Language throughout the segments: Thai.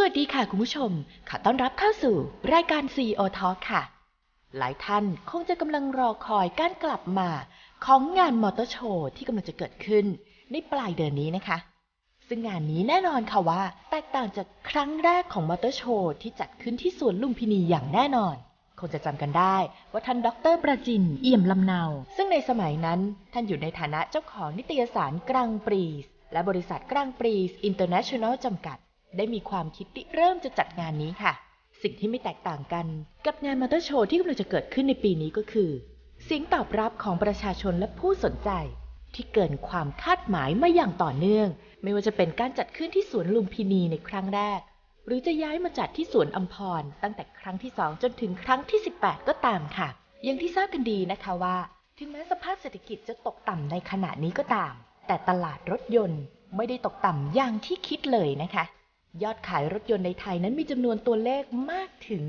สวัสดีค่ะคุณผู้ชม ขอต้อนรับเข้าสู่รายการ CEO Talk ค่ะ หลายท่านคงจะกำลังรอคอยการกลับมาของงานมอเตอร์โชว์ที่กำลังจะเกิดขึ้นในปลายเดือนนี้นะคะ ซึ่งงานนี้แน่นอนค่ะว่า แตกต่างจากครั้งแรกของมอเตอร์โชว์ที่จัดขึ้นที่สวนลุมพินีอย่างแน่นอน คงจะจำกันได้ว่าท่านดรประจินเอี่ยมลำเนา ซึ่งในสมัยนั้นท่านอยู่ในฐานะเจ้าของนิตยสารกรังปรีสและบริษัทกรังปรีสอินเตอร์เนชั่นแนลจำกัด ได้มีความคิดริเริ่มจะจัดงานนี้ค่ะ สิ่งที่ไม่แตกต่างกัน กับงานมอเตอร์โชว์ที่กำลังจะเกิดขึ้นในปีนี้ก็คือ เสียงตอบรับของประชาชนและผู้สนใจ ที่เกินความคาดหมายมาอย่างต่อเนื่อง ไม่ว่าจะเป็นการจัดขึ้นที่สวนลุมพินีในครั้งแรก หรือจะย้ายมาจัดที่สวนอัมพรตั้งแต่ครั้งที่ 2 จนถึงครั้งที่ 18 ก็ตามค่ะ อย่างที่ทราบกันดีนะคะว่า ถึงแม้สภาพเศรษฐกิจจะตกต่ำในขณะนี้ก็ตาม แต่ตลาดรถยนต์ไม่ได้ตกต่ำอย่างที่คิดเลยนะคะ ยอดขายรถยนต์ในไทยนั้นมีจำนวนตัวเลขมากถึง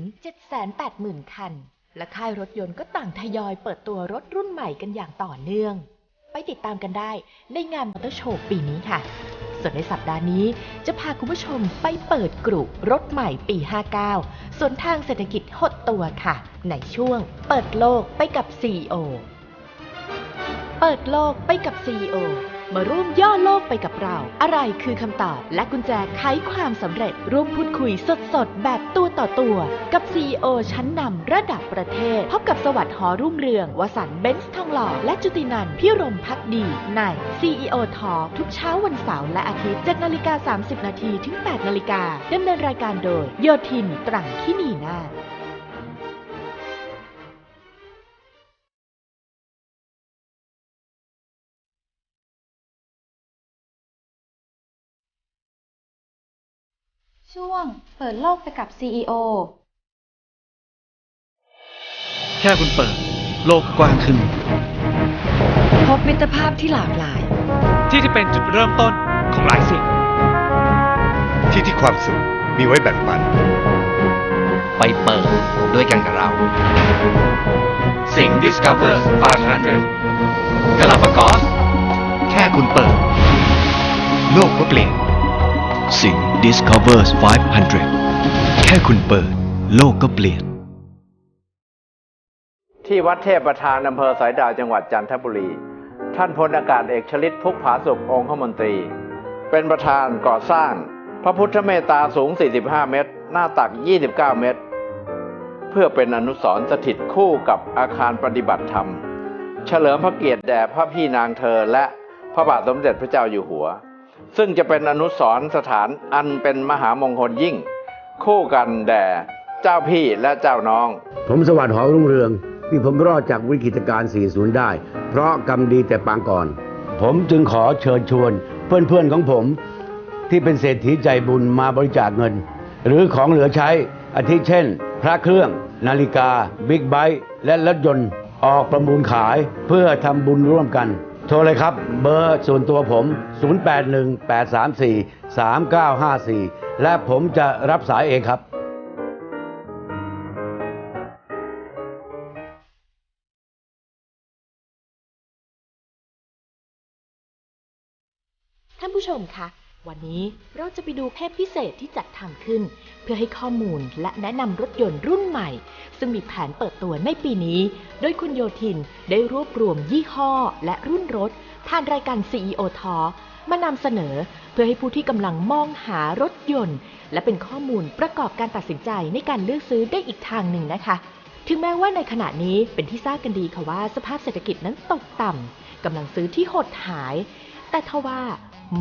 780,000 คัน และค่ายรถยนต์ก็ต่างทยอยเปิดตัวรถรุ่นใหม่กันอย่างต่อเนื่อง ไปติดตามกันได้ในงานมอเตอร์โชว์ปีนี้ค่ะ ส่วนในสัปดาห์นี้จะพาคุณผู้ชมไปเปิดกรุรถใหม่ปี 59 ส่วนทางเศรษฐกิจหดตัวค่ะ ในช่วงเปิดโลกไปกับ CEO เปิดโลกไปกับ CEO มาร่วมย่อโลกไปกับเรา อะไรคือคำตอบ และกุญแจไขความสำเร็จ ร่วมพูดคุยสดๆ แบบตัวต่อตัว กับ CEO ชั้นนำระดับประเทศ พบกับสวัสดิ์หอรุ่งเรือง วสันต์เบนซ์ทองหล่อ และจุตินันพิรมพักดี ใน CEO Talk ทุกเช้าวันเสาร์และอาทิตย์7นาฬิกา 30 นาทีถึง 8 นาฬิกาดำเนินรายการโดย โยทินตรังคินีนา ช่วงเปิดโลกไปกับ CEO แค่คุณเปิด โลกกว้างขึ้น พบมิตรภาพที่หลากหลาย ที่ที่เป็นจุดเริ่มต้นของหลายสิ่ง ที่ที่ความสุขมีไว้แบ่งปัน ไปเปิดด้วยกันกับเรา สิ่ง Discover 500กาลาปากอสแค่คุณเปิด โลกก็เปลี่ยน Discovers 500 แค่คุณเปิด โลกก็เปลี่ยน ที่วัดเทพประธานอำเภอสายดาวจังหวัดจันทบุรี ท่านพลอากาศเอกชลิตพุกผาสุของคมนตรี เป็นประธานก่อสร้าง พระพุทธเมตตาสูง 45 เมตร หน้าตัก 29 เมตร เพื่อเป็นอนุสรณ์สถิตคู่กับอาคารปฏิบัติธรรม เฉลิมพระเกียรติแด่พระพี่นางเธอและพระบาทสมเด็จพระเจ้าอยู่หัว ซึ่งจะเป็นอนุสรณ์สถานอันเป็นมหามงคลยิ่ง คู่กันแด่เจ้าพี่และเจ้าน้อง ผมสวัสดิ์หอรุ่งเรือง ที่ผมรอดจากวิกฤตการณ์40 ได้ เพราะกรรมดีแต่ปางก่อน ผมจึงขอเชิญชวน เพื่อนๆของผมที่เป็นเศรษฐีใจบุญมาบริจาคเงิน หรือของเหลือใช้อาทิเช่น พระเครื่อง นาฬิกา บิ๊กไบค์และรถยนต์ออกประมูลขายเพื่อทำบุญร่วมกัน โทรเลยครับ เบอร์ส่วนตัวผม 0818343954 และผมจะรับสายเองครับท่านผู้ชมคะ วันนี้เราจะไปดูเทปพิเศษที่จัดทำขึ้น เพื่อให้ข้อมูลและแนะนำรถยนต์รุ่นใหม่ ซึ่งมีแผนเปิดตัวในปีนี้ โดยคุณโยทินได้รวบรวมยี่ห้อและรุ่นรถผ่านรายการ CEO t a l มานำเสนอเพื่อให้ผู้ที่กำลังมองหารถยนต์ และเป็นข้อมูลประกอบการตัดสินใจในการเลือกซื้อได้อีกทางหนึ่งนะคะ ถึงแม้ว่าในขณะนี้เป็นที่ทราบกันดีค่ะว่าสภาพเศรษฐกิจนั้นตกต่ำกำลังซื้อที่หดหาย แต่ทว่า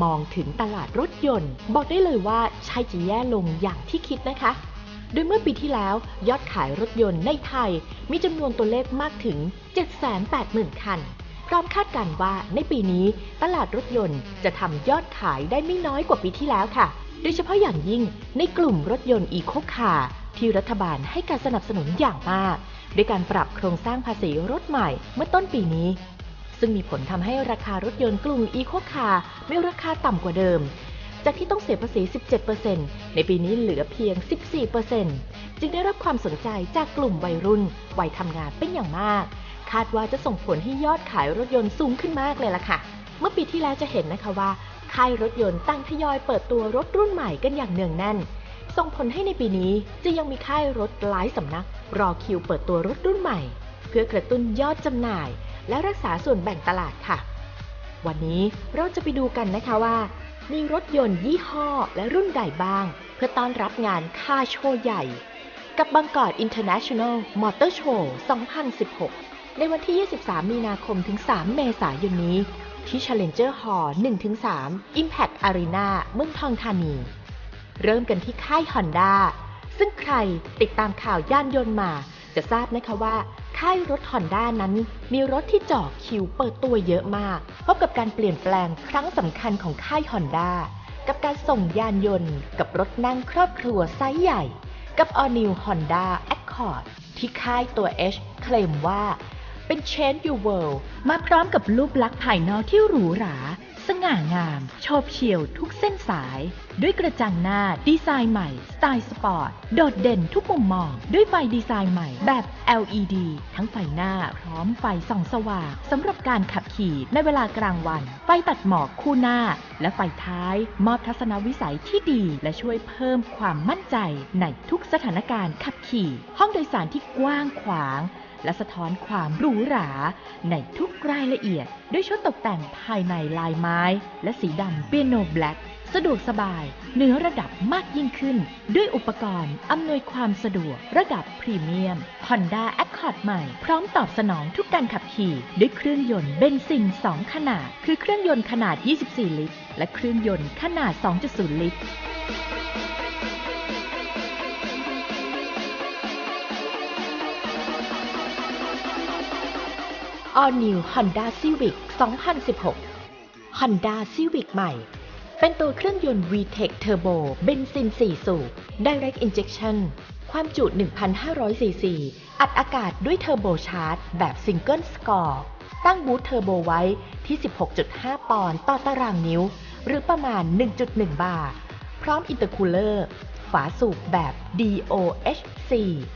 มองถึงตลาดรถยนต์ บอกได้เลยว่าใช่จะแย่ลงอย่างที่คิดนะคะ โดยเมื่อปีที่แล้วยอดขายรถยนต์ในไทย มีจำนวนตัวเลขมากถึง 780,000 คัน พร้อมคาดการณ์ว่าในปีนี้ตลาดรถยนต์จะทำยอดขายได้ไม่น้อยกว่าปีที่แล้วค่ะ โดยเฉพาะอย่างยิ่งในกลุ่มรถยนต์อีโคคาร์ที่รัฐบาลให้การสนับสนุนอย่างมากด้วยการปรับโครงสร้างภาษีรถใหม่เมื่อต้นปีนี้ ซึ่งมีผลทำให้ราคารถยนต์กลุ่มอีโคคาร์มีราคาต่ำกว่าเดิม จากที่ต้องเสียภาษี 17%ในปีนี้เหลือเพียง 14%จึงได้รับความสนใจจากกลุ่มวัยรุ่นวัยทำงานเป็นอย่างมาก คาดว่าจะส่งผลให้ยอดขายรถยนต์สูงขึ้นมากเลยล่ะค่ะ เมื่อปีที่แล้วจะเห็นนะคะว่าค่ายรถยนต์ตั้งทยอยเปิดตัวรถรุ่นใหม่กันอย่างเนืองแน่น ส่งผลให้ในปีนี้จะยังมีค่ายรถหลายสำนัก รอคิวเปิดตัวรถรุ่นใหม่ เพื่อกระตุ้นยอดจำหน่าย และรักษาส่วนแบ่งตลาดค่ะ วันนี้เราจะไปดูกันนะคะว่า มีรถยนต์ยี่ห้อและรุ่นใดบ้าง เพื่อต้อนรับงานค่าโชว์ใหญ่ กับบางกอด International Motor Show 2016 ในวันที่ 23 มีนาคมถึง 3 เมษายนนี้ ที่ Challenger Hall 1-3 Impact Arena เมืองทองธานี เริ่มกันที่ค่าย Honda ซึ่งใครติดตามข่าวย่านยนต์มาจะทราบนะคะว่า ค่ายรถ Honda นั้น มีรถที่จ่อคิวเปิดตัวเยอะมาก พบกับการเปลี่ยนแปลงครั้งสำคัญของค่าย Honda กับการส่งยานยนต์ กับรถนั่งครอบครัวไซส์ใหญ่ กับ All New Honda Accord ที่ค่ายตัว H เคลมว่าเป็น Change Your World มาพร้อมกับรูปลักษณ์ภายนอกที่หรูหรา สง่างามโฉบเฉี่ยวทุกเส้นสาย ด้วยกระจังหน้าดีไซน์ใหม่ สไตล์สปอร์ต โดดเด่นทุกมุมมอง ด้วยไฟดีไซน์ใหม่แบบ LED ทั้งไฟหน้าพร้อมไฟส่องสว่างสำหรับการขับขี่ในเวลากลางวัน ไฟตัดหมอกคู่หน้า และไฟท้าย มอบทัศนวิสัยที่ดี และช่วยเพิ่มความมั่นใจในทุกสถานการณ์ขับขี่ ห้องโดยสารที่กว้างขวาง และสะท้อนความหรูหรา ในทุกรายละเอียด ด้วยชุดตกแต่งภายในลายไม้ และสีดำเปียโนแบล็กสะดวกสบายเหนือระดับมากยิ่งขึ้น ด้วยอุปกรณ์ อำนวยความสะดวกระดับพรีเมียม Honda Accord ใหม่ พร้อมตอบสนองทุกการขับขี่ ด้วยเครื่องยนต์เบนซิน 2 ขนาด คือเครื่องยนต์ขนาด 24 ลิตร และเครื่องยนต์ขนาด 2.0 ลิตร All New Honda Civic 2016 Honda Civic ใหม่ เป็นตัวเครื่องยนต์ VTEC Turbo เบนซิน 4 สูบ Direct Injection ความจุ 1,500 ซีซี อัดอากาศด้วยเทอร์โบชาร์จ แบบ Single Score ตั้งบูทเทอร์โบไว้ที่ 16.5 ปอนด์ต่อตารางนิ้ว หรือประมาณ 1.1 บาร์พร้อมอินเตอร์คูลเลอร์ ฝาสูบแบบ DOHC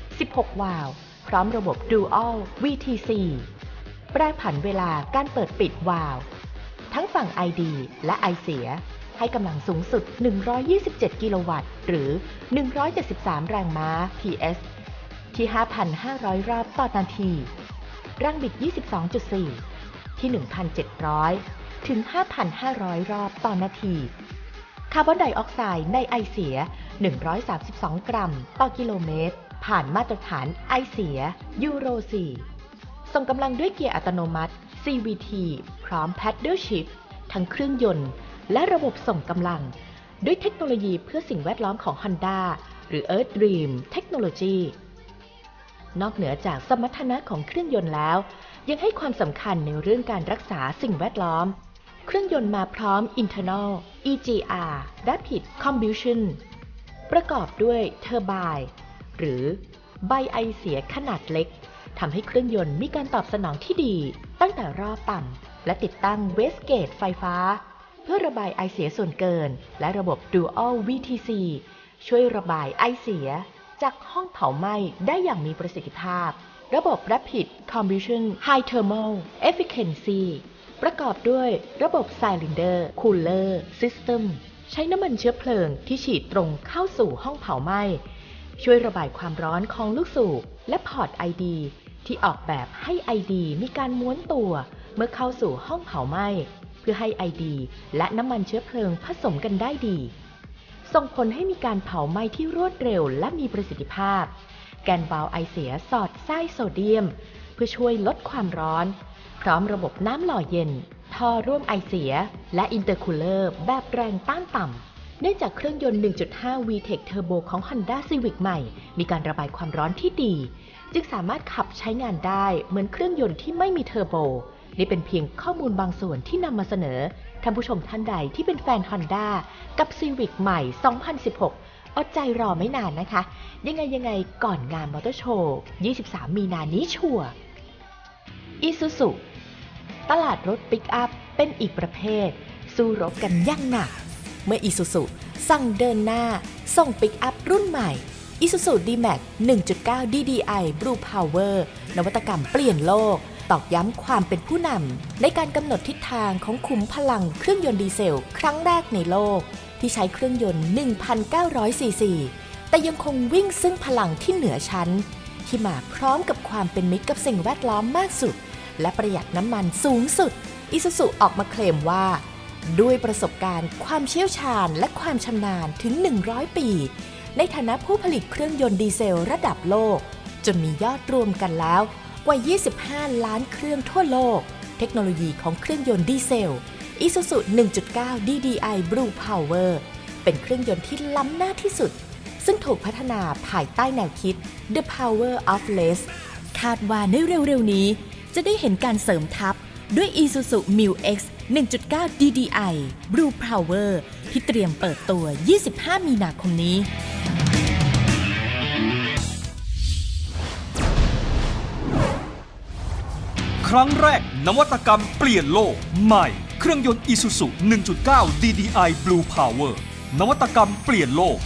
16 วาล์วพร้อมระบบ Dual VTC แปรผันเวลาการเปิดปิดวาล์วทั้งฝั่ง ID และไอเสีย ให้กำลังสูงสุด 127 กิโลวัตต์ หรือ 173 แรงม้า PS ที่ 5,500 รอบต่อนาที แรงบิด 22.4 ที่ 1,700 ถึง 5,500 รอบต่อนาที คาร์บอนไดออกไซด์ในไอเสีย 132 กรัม ต่อกิโลเมตร ผ่านมาตรฐานไอเสียยูโร 4 ส่งกำลังด้วยเกียร์อัตโนมัติ CVT พร้อม Paddle Shift ทั้งเครื่องยนต์ และระบบส่งกำลัง ด้วยเทคโนโลยีเพื่อสิ่งแวดล้อมของ Honda หรือ Earth Dream Technology นอกเหนือจากสมรรถนะของเครื่องยนต์แล้ว ยังให้ความสำคัญในเรื่องการรักษาสิ่งแวดล้อม เครื่องยนต์มาพร้อม Internal EGR Rapid Combustion ประกอบด้วยเทอร์ไบน์หรือใบไอเสียขนาดเล็ก ทำให้เครื่องยนต์มีการตอบสนองที่ดี ตั้งแต่รอบต่ำและติดตั้งเวสเกตไฟฟ้า เพื่อระบายไอเสียส่วนเกิน และระบบ Dual VTC ช่วยระบายไอเสีย จากห้องเผาไหม้ได้อย่างมีประสิทธิภาพ ระบบ Rapid Combustion High Thermal Efficiency ประกอบด้วยระบบ Cylinder Cooler System ใช้น้ำมันเชื้อเพลิงที่ฉีดตรงเข้าสู่ห้องเผาไหม้ช่วยระบายความร้อนของลูกสูบและพอร์ต ID ที่ออกแบบให้ ID มีการม้วนตัว เมื่อเข้าสู่ห้องเผาไหม้เพื่อให้ ID และน้ำมันเชื้อเพลิงผสมกันได้ดี ส่งผลให้มีการเผาไหม้ที่รวดเร็วและมีประสิทธิภาพ แกนวาล์วไอเสียสอดไส้โซเดียม เพื่อช่วยลดความร้อน พร้อมระบบน้ำหล่อเย็น ท่อร่วมไอเสีย และอินเตอร์คูลเลอร์แบบแรงต้านต่ำ เนื่องจากเครื่องยนต์ 1.5 VTEC Turbo ของ Honda Civic ใหม่ มีการระบายความร้อนที่ดี จึงสามารถขับใช้งานได้เหมือนเครื่องยนต์ที่ไม่มีเทอร์โบ นี่เป็นเพียงข้อมูลบางส่วนที่นำมาเสนอ ท่านผู้ชมท่านใดที่เป็นแฟน Honda กับ Civic ใหม่ 2016 อดใจรอไม่นานนะคะ ยังไงยังไงก่อนงานมอเตอร์โชว์ 23 มีนานี้ชัวร์อีซูซุตลาดรถปิกอัพเป็นอีกประเภท สู้รบกันอย่งหนัก เมื่ออีซูซุสั่งเดินหน้า ส่งปิกอัพรุ่นใหม่ Isuzu D-Max 1.9 DDI Blue Power นวัตกรรมเปลี่ยนโลก ตอกย้ำความเป็นผู้นำในการกำหนดทิศทางของขุมพลังเครื่องยนต์ดีเซล ครั้งแรกในโลก ที่ใช้เครื่องยนต์ 1,900 ซีซี แต่ยังคงวิ่งซึ่งพลังที่เหนือชั้น ที่มาพร้อมกับความเป็นมิตรกับสิ่งแวดล้อมมากสุด และประหยัดน้ำมันสูงสุดอิซูซุออกมาเคลมว่า ด้วยประสบการณ์ ความเชี่ยวชาญและความชำนาญถึง 100 ปี ในฐานะผู้ผลิตเครื่องยนต์ดีเซลระดับโลก จนมียอดรวมกันแล้วกว่า 25 ล้านเครื่องทั่วโลก เทคโนโลยีของเครื่องยนต์ดีเซล Isuzu 1.9 DDI Blue Power เป็นเครื่องยนต์ที่ล้ำหน้าที่สุด ซึ่งถูกพัฒนาภายใต้แนวคิด The Power of Less คาดว่าในเร็วๆนี้ จะได้เห็นการเสริมทัพ ด้วย Isuzu Mu X 1.9 DDI Blue Power ที่เตรียมเปิดตัว 25 มีนาคมนี้ ครั้งแรกนวัตกรรมเปลี่ยนโลก ใหม่ เครื่องยนต์ Isuzu 1.9 DDI Blue Power นวัตกรรมเปลี่ยนโลก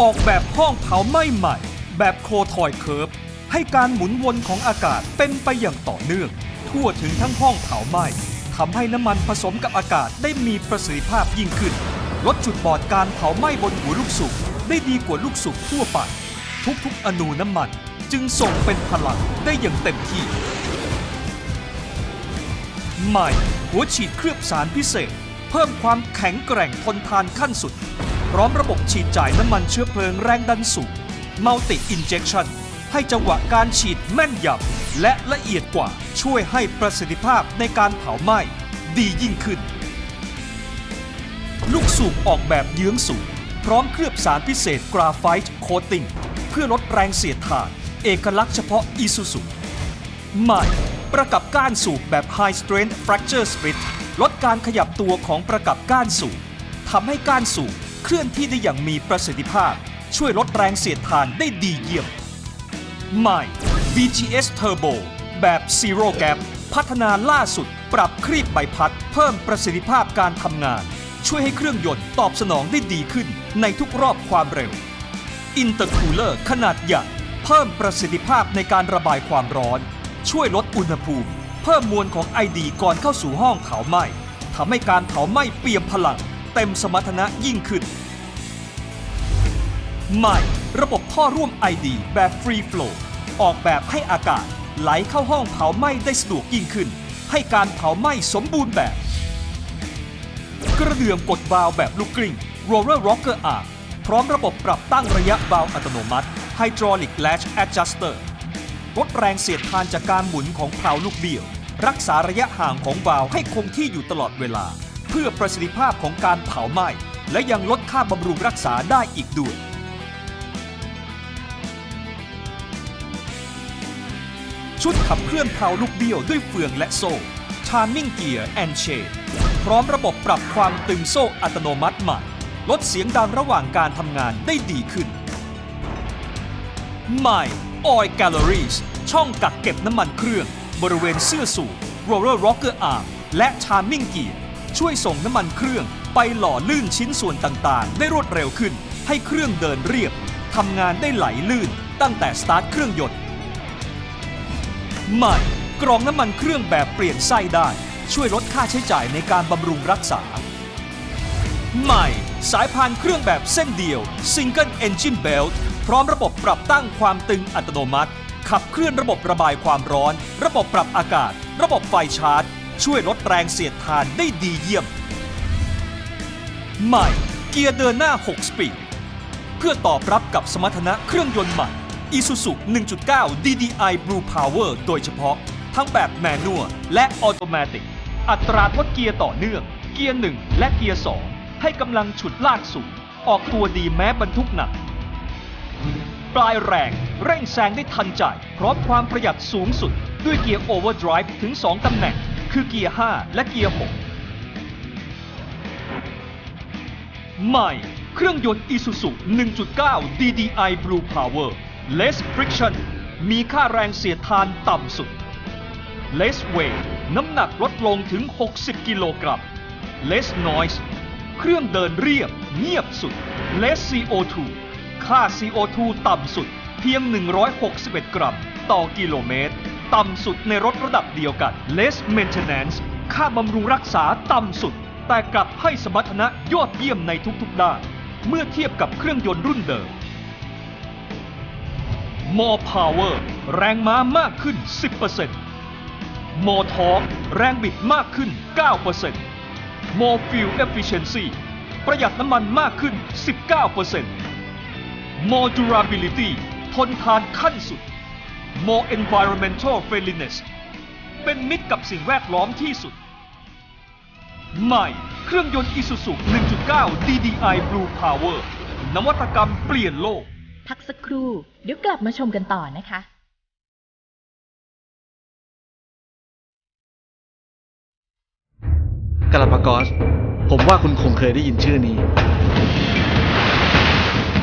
ออกแบบห้องเผาไหม้ใหม่ แบบโคทอยเคิร์ฟให้การหมุนวนของอากาศเป็นไปอย่างต่อเนื่อง ทั่วถึงทั้งห้องเผาไหม้ทำให้น้ำมันผสมกับอากาศได้มีประสิทธิภาพยิ่งขึ้น ลดจุดบอดการเผาไหม้บนหัวลูกสูบได้ดีกว่าลูกสูบทั่วไป ทุกๆ อนูน้ำมันจึงส่งเป็นพลังได้อย่างเต็มที่ ใหม่ หัวฉีดเคลือบสารพิเศษ เพิ่มความแข็งแกร่งทนทานขั้นสุด พร้อมระบบฉีดจ่ายน้ำมันเชื้อเพลิงแรงดันสูง Multi Injection ให้จังหวะการฉีดแม่นยำ และละเอียดกว่าช่วยให้ประสิทธิภาพในการเผาไหม้ดียิ่งขึ้น ลูกสูบออกแบบเยื้องสูง พร้อมเคลือบสารพิเศษกราไฟต์โคตติ้งเพื่อลดแรงเสียดทาน เอกลักษณ์เฉพาะอีซูซูใหม่ประกับก้านสูบแบบ High Strength Fracture Split ลดการขยับตัวของประกับก้านสูบทำให้ก้านสูบเคลื่อนที่ได้อย่างมีประสิทธิภาพ ช่วยลดแรงเสียดทานได้ดีเยี่ยมใหม่ VGS Turbo แบบ Zero Gap พัฒนาล่าสุด ปรับครีบใบพัด เพิ่มประสิทธิภาพการทำงาน ช่วยให้เครื่องยนต์ตอบสนองได้ดีขึ้นในทุกรอบความเร็ว Intercooler ขนาดใหญ่เพิ่มประสิทธิภาพในการระบายความร้อน ช่วยลดอุณหภูมิ เพิ่มมวลของไอดีก่อนเข้าสู่ห้องเผาไหม้ทำให้การเผาไหม้เปี่ยมพลัง เต็มสมรรถนะยิ่งขึ้น ใหม่ ระบบท่อร่วม ID แบบ Free Flow ออกแบบให้อากาศไหลเข้าห้องเผาไหม้ได้สะดวกยิ่งขึ้น ให้การเผาไหม้สมบูรณ์แบบ กระเดื่องกดวาวแบบลูกกลิ้ง Roller Rocker Arm พร้อมระบบปรับตั้งระยะวาวอัตโนมัติ Hydraulic Latch Adjuster ลดแรงเสียดทานจากการหมุนของเพลาลูกเบี้ยว รักษาระยะห่างของวาวให้คงที่อยู่ตลอดเวลา เพื่อประสิทธิภาพของการเผาไหม้และยังลดค่าบำรุงรักษาได้อีกด้วย ชุดขับเคลื่อนเพลาลูกเบี้ยวด้วยเฟืองและโซ่ Timing Gear and Chain พร้อมระบบปรับความตึงโซ่อัตโนมัติใหม่ ลดเสียงดังระหว่างการทำงานได้ดีขึ้น ใหม่ Oil Galleries ช่องกักเก็บน้ำมันเครื่อง บริเวณเสื้อสูบ Roller Rocker Arm และ Timing Gear ช่วยส่งน้ำมันเครื่องไปหล่อลื่นชิ้นส่วนต่างๆ ได้รวดเร็วขึ้น ให้เครื่องเดินเรียบทำงานได้ไหลลื่น ตั้งแต่สตาร์ทเครื่องยนต์ ใหม่กรองน้ำมันเครื่องแบบเปลี่ยนไส้ได้ ช่วยลดค่าใช้จ่ายในการบำรุงรักษา ใหม่ สายพานเครื่องแบบเส้นเดียว Single Engine Belt พร้อมระบบปรับตั้งความตึงอัตโนมัติ ขับเคลื่อนระบบระบายความร้อน ระบบปรับอากาศ ระบบไฟชาร์จ ช่วยลดแรงเสียดทานได้ดีเยี่ยม ใหม่ เกียร์เดินหน้า 6 สปีดเพื่อตอบรับกับสมรรถนะเครื่องยนต์ใหม่ Isuzu 1.9 DDI Blue Power โดยเฉพาะ ทั้งแบบแมนนวลและออโตเมติกอัตราทดเกียร์ต่อเนื่อง เกียร์ 1 และเกียร์ 2 ให้กำลังฉุดลากสูง ออกตัวดีแม้บรรทุกหนัก ปลายแรงเร่งแซงได้ทันใจ พร้อมความประหยัดสูงสุด ด้วยเกียร์ Overdrive ถึง 2 ตำแหน่ง คือเกียร์ 5 และเกียร์ 6 ใหม่ เครื่องยนต์ Isuzu 1.9 DDI Blue Power Less Friction มีค่าแรงเสียดทานต่ำสุด Less Weight น้ำหนักลดลงถึง 60 กิโลกรัม Less Noise เครื่องเดินเรียบเงียบสุด Less CO2 ค่า CO2 ต่ำสุด เพียง 161 กรัม ต่อกิโลเมตร ต่ำสุดในรถระดับเดียวกัน Less Maintenance ค่าบำรุงรักษาต่ำสุด แต่กลับให้สมรรถนะยอดเยี่ยมในทุกๆด้าน เมื่อเทียบกับเครื่องยนต์รุ่นเดิม more power แรงม้ามากขึ้น 10% more torque แรงบิดมากขึ้น 9% more fuel efficiency ประหยัดน้ำมันมากขึ้น 19% more durability ทนทานขั้นสุด more environmental friendliness เป็นมิตรกับสิ่งแวดล้อมที่สุด ใหม่ เครื่องยนต์ Isuzu 1.9 DDI Blue Power นวัตกรรมเปลี่ยนโลก พักสักครู่เดี๋ยวกลับมาชมกันต่อนะคะกาลาปากอส ผมว่าคุณคงเคยได้ยินชื่อนี้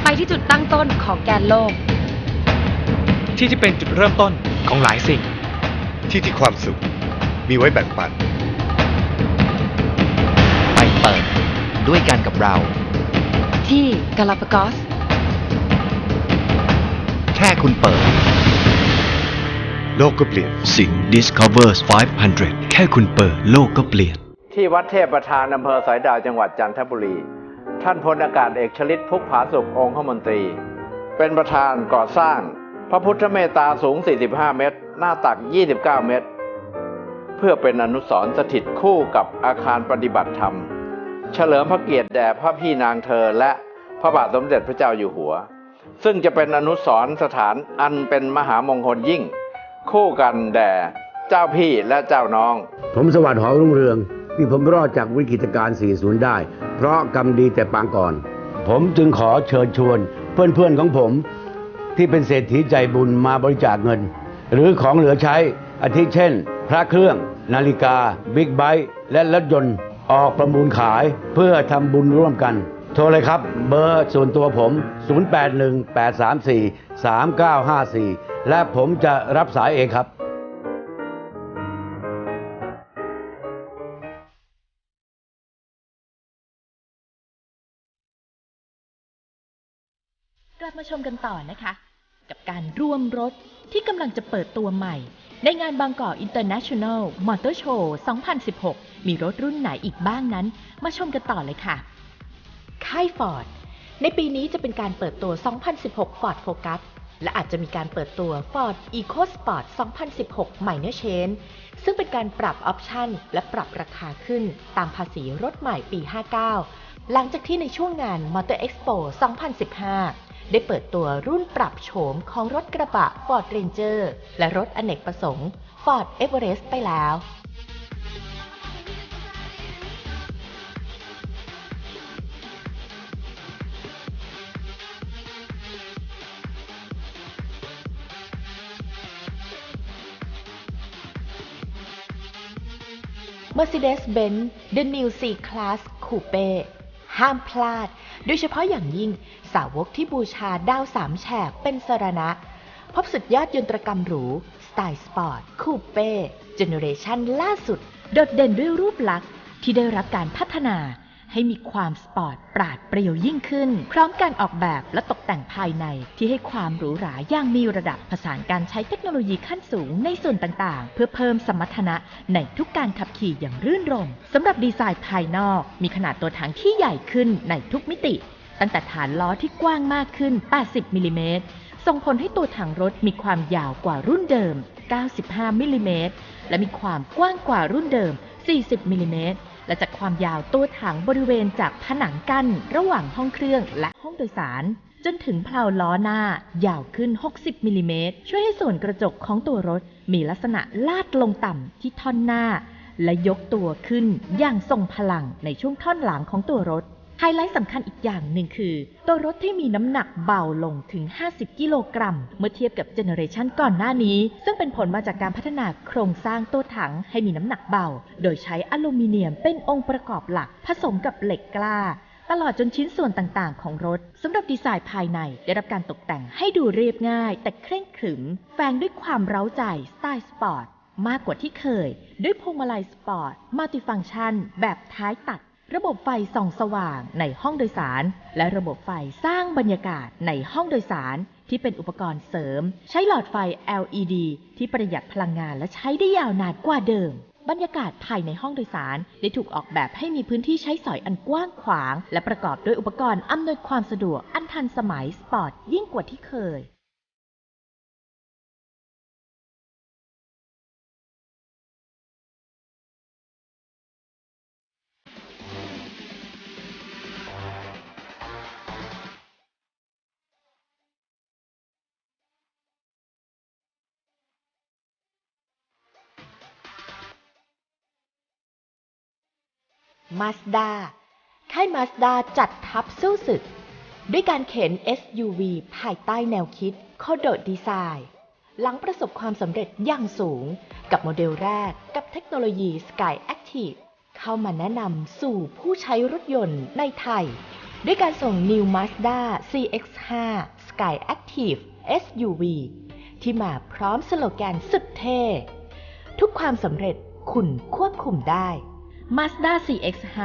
ไปที่จุดตั้งต้นของแกนโลก ที่ที่เป็นจุดเริ่มต้นของหลายสิ่ง ที่ที่ความสุข มีไว้แบ่งปัน ไปเปิดด้วยกันกับเรา ที่กาลาปากอสแค่คุณเปิด โลกก็เปลี่ยน สิงห์ Discovers 500 แค่คุณเปิด โลกก็เปลี่ยน ที่วัดเทพประธานอำเภอสายดาวจังหวัดจันทบุรี ท่านพลอากาศเอกชลิตพุกผาสุของคมนตรี เป็นประธานก่อสร้าง พระพุทธเมตตาสูง 45 เมตร หน้าตัก 29 เมตร เพื่อเป็นอนุสรณ์สถิตคู่กับอาคารปฏิบัติธรรม เฉลิมพระเกียรติแด่พระพี่นางเธอและพระบาทสมเด็จพระเจ้าอยู่หัว ซึ่งจะเป็นอนุสรณ์สถานอันเป็นมหามงคลยิ่ง คู่กันแด่เจ้าพี่และเจ้าน้อง ผมสวัสดิ์หอรุ่งเรือง ที่ผมรอดจากวิกฤตการณ์40 ได้ เพราะกรรมดีแต่ปางก่อน ผมจึงขอเชิญชวน เพื่อนๆของผมที่เป็นเศรษฐีใจบุญมาบริจาคเงิน หรือของเหลือใช้อาทิเช่น พระเครื่อง นาฬิกา บิ๊กไบค์และรถยนต์ออกประมูลขายเพื่อทำบุญร่วมกัน โทรเลยครับ เบอร์ส่วนตัวผม 0818343954 และผมจะรับสายเองครับกลับมาชมกันต่อนะคะ กับการร่วมรถที่กำลังจะเปิดตัวใหม่ ในงานบางกอก International Motor Show 2016 มีรถรุ่นไหนอีกบ้างนั้น มาชมกันต่อเลยค่ะ ค่ายฟอร์ด ในปีนี้จะเป็นการเปิดตัว 2016 Ford Focus และอาจจะมีการเปิดตัว Ford EcoSport 2016 Minor Change ซึ่งเป็นการปรับออปชันและปรับราคาขึ้นตามภาษีรถใหม่ปี 59 หลังจากที่ในช่วงงาน Motor Expo 2015 ได้เปิดตัวรุ่นปรับโฉมของรถกระบะ Ford Ranger และรถอเนกประสงค์ Ford Everest ไปแล้ว Mercedes-Benz The New C-Class Coupe ห้ามพลาด โดยเฉพาะอย่างยิ่งสาวกที่บูชาดาวสามแฉกเป็นสรณะ พบสุดยอดยนตรกรรมหรู สไตล์สปอร์ต คูเป้เจเนเรชันล่าสุด โดดเด่นด้วยรูปลักษณ์ที่ได้รับการพัฒนา ให้มีความสปอร์ตปราดเปรียวยิ่งขึ้น พร้อมการออกแบบและตกแต่งภายในที่ให้ความหรูหราอย่างมีระดับผสานการใช้เทคโนโลยีขั้นสูงในส่วนต่างๆ เพื่อเพิ่มสมรรถนะในทุกการขับขี่อย่างรื่นรมสำหรับดีไซน์ภายนอกมีขนาดตัวถังที่ใหญ่ขึ้นในทุกมิติ ตั้งแต่ฐานล้อที่กว้างมากขึ้น 80 มิลลิเมตรส่งผลให้ตัวถังรถมีความยาวกว่ารุ่นเดิม 95 มิลลิเมตร และมีความกว้างกว่ารุ่นเดิม 40 มิลลิเมตร และจากความยาวตัวถังบริเวณจากผนังกั้นระหว่างห้องเครื่องและห้องโดยสาร จนถึงเพลาล้อหน้ายาวขึ้น 60มิลลิเมตรช่วยให้ส่วนกระจกของตัวรถมีลักษณะลาดลงต่ำที่ท่อนหน้า และยกตัวขึ้นอย่างทรงพลังในช่วงท่อนหลังของตัวรถ ไฮไลท์สำคัญอีกอย่างหนึ่งคือ ตัวรถที่มีน้ำหนักเบาลงถึง 50 กิโลกรัม เมื่อเทียบกับเจเนอเรชันก่อนหน้านี้ ซึ่งเป็นผลมาจากการพัฒนาโครงสร้างตัวถังให้มีน้ำหนักเบา โดยใช้อลูมิเนียมเป็นองค์ประกอบหลัก ผสมกับเหล็กกล้า ตลอดจนชิ้นส่วนต่างๆ ของรถสำหรับดีไซน์ภายในได้รับการตกแต่งให้ดูเรียบง่าย แต่เคร่งขรึม แฝงด้วยความเร้าใจสไตล์สปอร์ตมากกว่าที่เคย ด้วยพวงมาลัยสปอร์ตมัลติฟังก์ชัน แบบท้ายตัด ระบบไฟส่องสว่างในห้องโดยสาร และระบบไฟสร้างบรรยากาศในห้องโดยสารที่เป็นอุปกรณ์เสริม ใช้หลอดไฟ LED ที่ประหยัดพลังงานและใช้ได้ยาวนานกว่าเดิม บรรยากาศภายในห้องโดยสารได้ถูกออกแบบให้มีพื้นที่ใช้สอยอันกว้างขวาง และประกอบด้วยอุปกรณ์อำนวยความสะดวกอันทันสมัยสปอร์ตยิ่งกว่าที่เคย Mazda ค่าย Mazda จัดทัพสู้ศึก ด้วยการเข็น SUV ภายใต้แนวคิด c o d o Design หลังประสบความสำเร็จอย่างสูง กับโมเดลแรกกับเทคโนโลยี Sky Active เข้ามาแนะนำสู่ผู้ใช้รถยนต์ในไทย ด้วยการส่ง New Mazda CX-5 Sky Active SUV ที่มาพร้อมสโลแกนสุดเท่ ทุกความสำเร็จคุณควบคุมได้ Mazda CX-5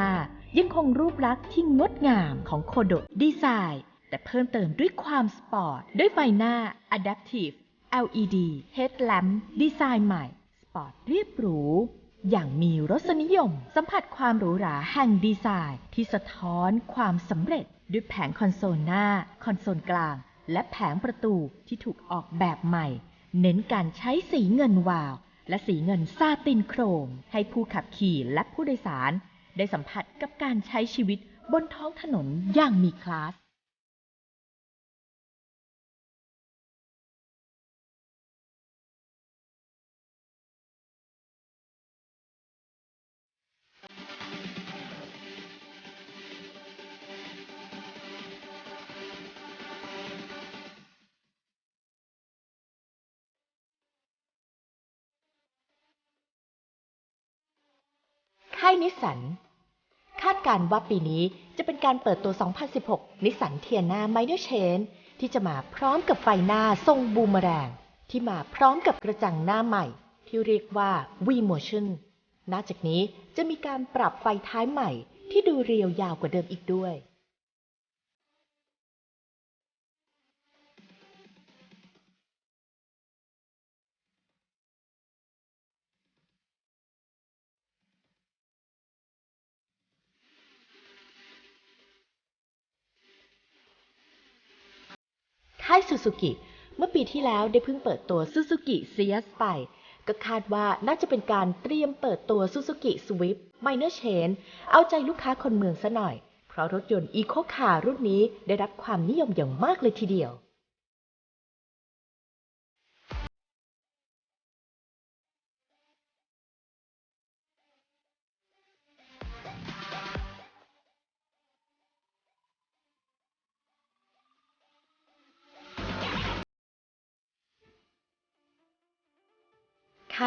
ยังคงรูปลักษณ์ที่งดงามของโคโดดีไซน์แต่เพิ่มเติมด้วยความสปอร์ต ด้วยไฟหน้า Adaptive LED Headlamp ดีไซน์ใหม่ สปอร์ตเรียบหรู อย่างมีรสนิยม สัมผัสความหรูหราแห่งดีไซน์ที่สะท้อนความสำเร็จ ด้วยแผงคอนโซลหน้า คอนโซลกลาง และแผงประตูที่ถูกออกแบบใหม่ เน้นการใช้สีเงินวาว และสีเงินซาตินโครม ให้ผู้ขับขี่และผู้โดยสาร ได้สัมผัสกับการใช้ชีวิตบนท้องถนนอย่างมีคลาส ค่ายนิสสัน คาดการณ์ว่าปีนี้จะเป็นการเปิดตัว 2016 นิสสันเทียนาไมเนอร์เชนที่จะมาพร้อมกับไฟหน้าทรงบูมแรง ที่มาพร้อมกับกระจังหน้าใหม่ ที่เรียกว่า V-Motion นอกจากนี้จะมีการปรับไฟท้ายใหม่ที่ดูเรียวยาวกว่าเดิมอีกด้วย ซูกิเมื่อปีที่แล้วได้เพิ่งเปิดตัวซูซูกิเซียสไป ก็คาดว่าน่าจะเป็นการเตรียมเปิดตัวซูซูกิสวิฟไมเนอร์เชนเอาใจลูกค้าคนเมืองซะหน่อย เพราะรถยนต์อีโคคาร์รุ่นนี้ได้รับความนิยมอย่างมากเลยทีเดียว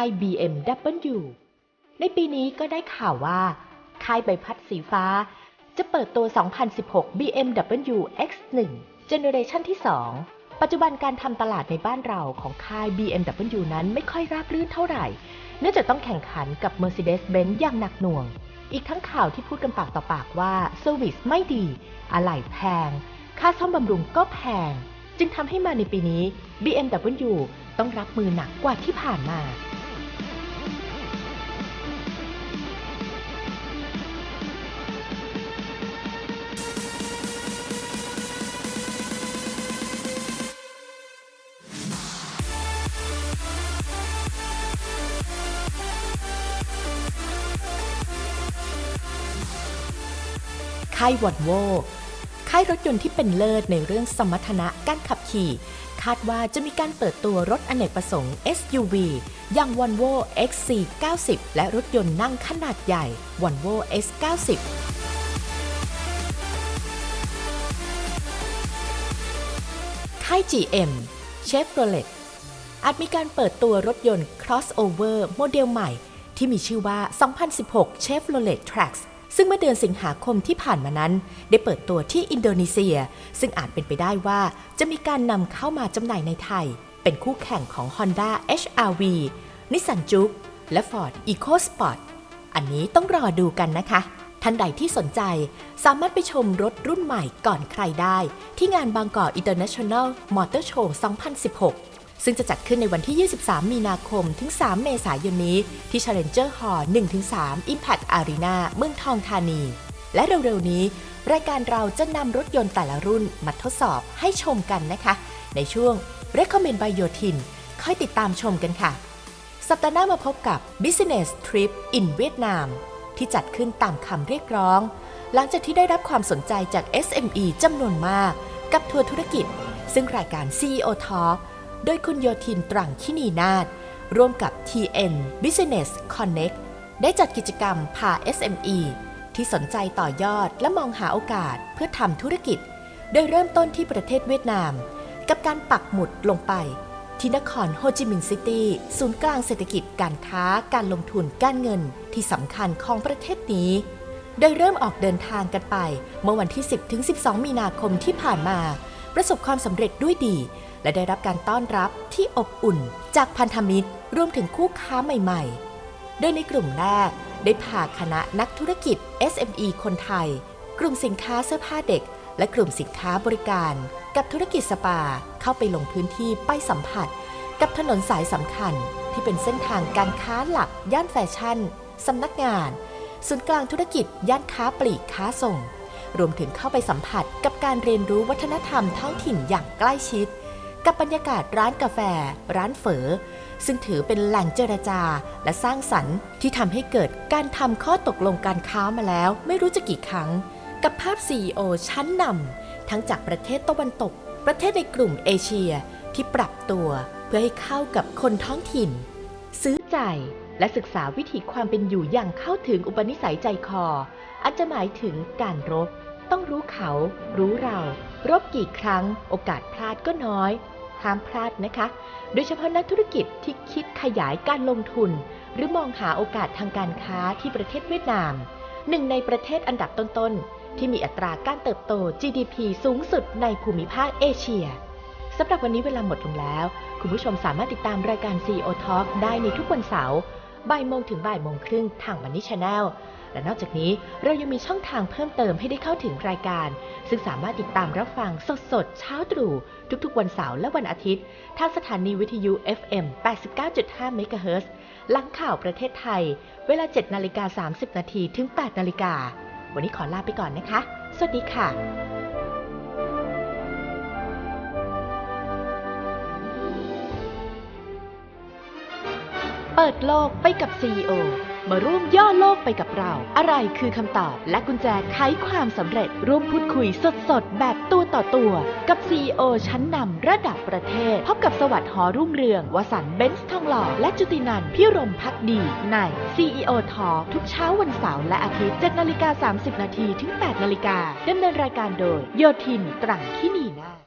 าย BMW ในปีนี้ก็ได้ข่าวว่า ค่ายใบพัดสีฟ้า จะเปิดตัว 2016 BMW X1 เจเนอเรชันที่ 2 ปัจจุบันการทำตลาดในบ้านเราของค่าย BMW นั้นไม่ค่อยราบรื่นเท่าไหร่ เนื่องจากต้องแข่งขันกับ Mercedes-Benz อย่างหนักหน่วง อีกทั้งข่าวที่พูดกันปากต่อปากว่าเซอร์วิสไม่ดี อะไหล่แพง ค่าซ่อมบำรุงก็แพง จึงทำให้มาในปีนี้ BMW ต้องรับมือหนักกว่าที่ผ่านมา ค่ายวอลโวค่ายรถยนต์ที่เป็นเลิศในเรื่องสมรรถนะการขับขี่ คาดว่าจะมีการเปิดตัวรถอเนกประสงค์ SUV อย่าง Volvo XC90 และรถยนต์นั่งขนาดใหญ่ Volvo S90 ค่าย GM Chevrolet อาจมีการเปิดตัวรถยนต์ crossover โมเดลใหม่ ที่มีชื่อว่า 2016 Chevrolet Trax ซึ่งเมื่อเดือนสิงหาคมที่ผ่านมานั้น ได้เปิดตัวที่อินโดนีเซีย ซึ่งอาจเป็นไปได้ว่าจะมีการนำเข้ามาจำหน่ายในไทย เป็นคู่แข่งของ Honda HR-V Nissan Juke และ Ford EcoSport อันนี้ต้องรอดูกันนะคะ ท่านใดที่สนใจสามารถไปชมรถรุ่นใหม่ก่อนใครได้ ที่งานบางกอก International Motor Show 2016 ซึ่งจะจัดขึ้นในวันที่ 23 มีนาคมถึง 3 เมษายนนี้ ที่ Challenger Hall 1-3 Impact Arena เมืองทองธานี และเร็วๆนี้ รายการเราจะนำรถยนต์แต่ละรุ่นมาทดสอบให้ชมกันนะคะ ในช่วง Recommend by Yotin ค่อยติดตามชมกันค่ะ สัปดาห์หน้ามาพบกับ Business Trip in Vietnam ที่จัดขึ้นตามคำเรียกร้อง หลังจากที่ได้รับความสนใจจาก SME จำนวนมาก กับทัวร์ธุรกิจ ซึ่งรายการ CEO Talk โดยคุณโยทินตรังคินีนาฏร่วมกับ TN Business Connect ได้จัดกิจกรรมพา SME ที่สนใจต่อยอดและมองหาโอกาสเพื่อทำธุรกิจ โดยเริ่มต้นที่ประเทศเวียดนาม กับการปักหมุดลงไป ที่นครโฮจิมินห์ซิตี้ศูนย์กลางเศรษฐกิจการค้าการลงทุนการเงินที่สำคัญของประเทศนี้ โดยเริ่มออกเดินทางกันไป เมื่อวันที่ 10ถึง12 มีนาคมที่ผ่านมา ประสบความสำเร็จด้วยดี และได้รับการต้อนรับที่อบอุ่นจากพันธมิตรรวมถึงคู่ค้าใหม่ๆ โดยในกลุ่มแรกได้พาคณะนักธุรกิจ SME คนไทย กลุ่มสินค้าเสื้อผ้าเด็ก และกลุ่มสินค้าบริการ กับธุรกิจสปาเข้าไปลงพื้นที่ไปสัมผัส กับถนนสายสำคัญที่เป็นเส้นทางการค้าหลัก ย่านแฟชั่นสำนักงาน ศูนย์กลางธุรกิจ ย่านค้าปลีกค้าส่ง รวมถึงเข้าไปสัมผัสกับการเรียนรู้วัฒนธรรมท้องถิ่นอย่างใกล้ชิด กับบรรยากาศร้านกาแฟ ร้านเฝอ ซึ่งถือเป็นแหล่งเจรจาและสร้างสรรค์ที่ทำให้เกิดการทำข้อตกลงการค้ามาแล้วไม่รู้จะกี่ครั้ง กับภาพ CEO ชั้นนำทั้งจากประเทศตะวันตก ประเทศในกลุ่มเอเชียที่ปรับตัวเพื่อให้เข้ากับคนท้องถิ่น ซื้อใจและศึกษาวิถีความเป็นอยู่อย่างเข้าถึงอุปนิสัยใจคอ อาจจะหมายถึงการรบ ต้องรู้เขา รู้เรา รบกี่ครั้ง โอกาสพลาดก็น้อย ห้ามพลาดนะคะ โดยเฉพาะนักธุรกิจที่คิดขยายการลงทุน หรือมองหาโอกาสทางการค้าที่ประเทศเวียดนาม หนึ่งในประเทศอันดับต้นๆ ที่มีอัตราการเติบโต GDP สูงสุดในภูมิภาคเอเชียสำหรับวันนี้เวลาหมดลงแล้ว คุณผู้ชมสามารถติดตามรายการ CEO Talk ได้ในทุกวันเสาร์บ่ายโมงถึงบ่ายโมงครึ่งทางวันนี้ชาแนล และนอกจากนี้เรายังมีช่องทางเพิ่มเติมให้ได้เข้าถึงรายการ ซึ่งสามารถติดตามรับฟังสดๆ เช้าตรู่ทุกๆ วันเสาร์และวันอาทิตย์ ทางสถานีวิทยุ FM 89.5 MHz หลังข่าวประเทศไทย เวลา 7 นาฬิกา 30 นาทีถึง 8 นาฬิกา วันนี้ขอลาไปก่อนนะคะ สวัสดีค่ะ เปิดโลกไปกับ CEO มาร่วมย่อโลกไปกับเรา อะไรคือคำตอบและกุญแจไขความสำเร็จ ร่วมพูดคุยสดๆ แบบตัวต่อตัว กับ CEO ชั้นนำระดับประเทศ พบกับสวัสดิ์หอรุ่งเรือง วสันต์เบนซ์ทองหล่อ และจุตินันพิรมพักดี ใน CEO Talk ทุกเช้าวันเสาร์และอาทิตย์7นาฬิกา30 นาทีถึง 8 นาฬิกาดำเนินรายการโดย โยทินตรังที่นีนา